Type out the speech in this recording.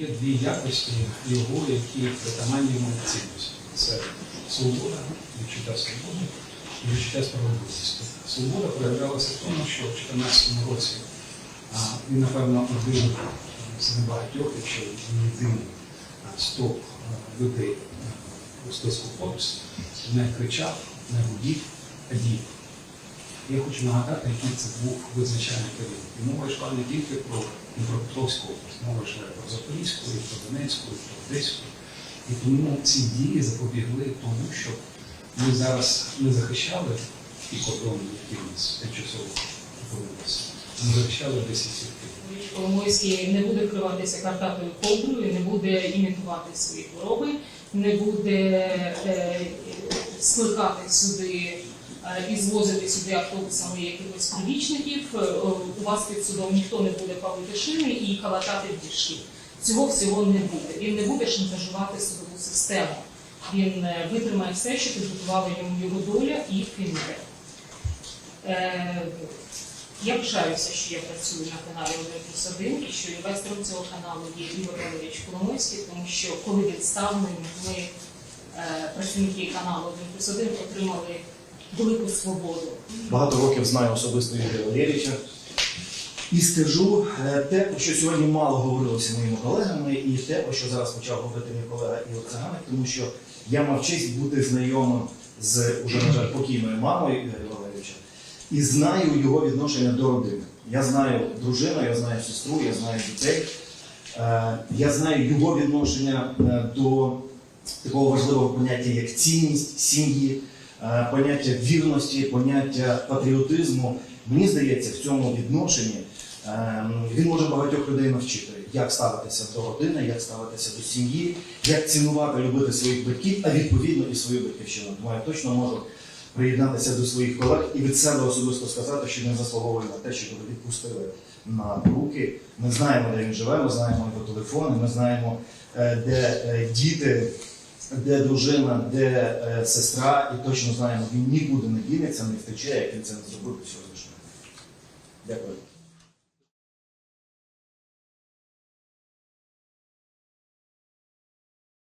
є дві якості його, які притаманні йому цінності. Це свобода, відчуття свободи і відчуття справедливості. Свобода проявлялася в тому, що в 2014 році він, напевно, один з небагатьох, якщо єдиний стоп людей у списку Forbes не кричав, не гудів, а діяв. Я хочу нагадати, який це був визначальний період. І мова йшла не тільки про Дніпропетровську область, мова йшла і про Запорізьку, і про Донецьку, і про Одеську. І тому ці дії запобігли тому, щоб ми зараз не захищали ті кордони, які в нас тимчасово опинилися. Ми захищали десятки. Коломойський не буде вкриватися картатою ковдрою, не буде імітувати свої хвороби, не буде е, скликати сюди е, і звозити сюди автобусами якихось прибічників. Е, У вас під судом ніхто не буде палити шини і калатати діжки. Цього всього не буде. Він не буде шантажувати судову систему. Він е, витримає все, що підготувала йому його доля і кримінал. Е, я пишаюся, що я працюю на каналі 1 плюс 1 і що інвестором цього каналу є Ігор Валерійович Коломойський, тому що коли він став ним, ми, е, працівники каналу 1 плюс 1, отримали велику свободу. Багато років знаю особисто Ігоря Валерійовича. І скажу е, те, про що сьогодні мало говорилося моїми колегами, і те, про що зараз почав говорити мій колега Ігор Циганик, тому що я мав честь бути знайомим з уже, на жаль, покійною мамою Ігоря Валерійовича і знаю його відношення до родини. Я знаю дружину, я знаю сестру, я знаю дітей. Е, Я знаю його відношення е, до такого важливого поняття, як цінність сім'ї, поняття вірності, поняття патріотизму. Мені здається, в цьому відношенні е, він може багатьох людей навчити, як ставитися до родини, як ставитися до сім'ї, як цінувати, любити своїх батьків, а відповідно і свою батьківщину. Тому я точно можу приєднатися до своїх колег і від себе особисто сказати, що він заслуговує на те, щоб його відпустили на руки. Ми знаємо, де він живе, ми знаємо його телефони, ми знаємо, е, де е, діти, де дружина, де е, сестра, і точно знаємо, він нікуди не дінеться, не втече, як він це не зробив цього звичайно. Дякую.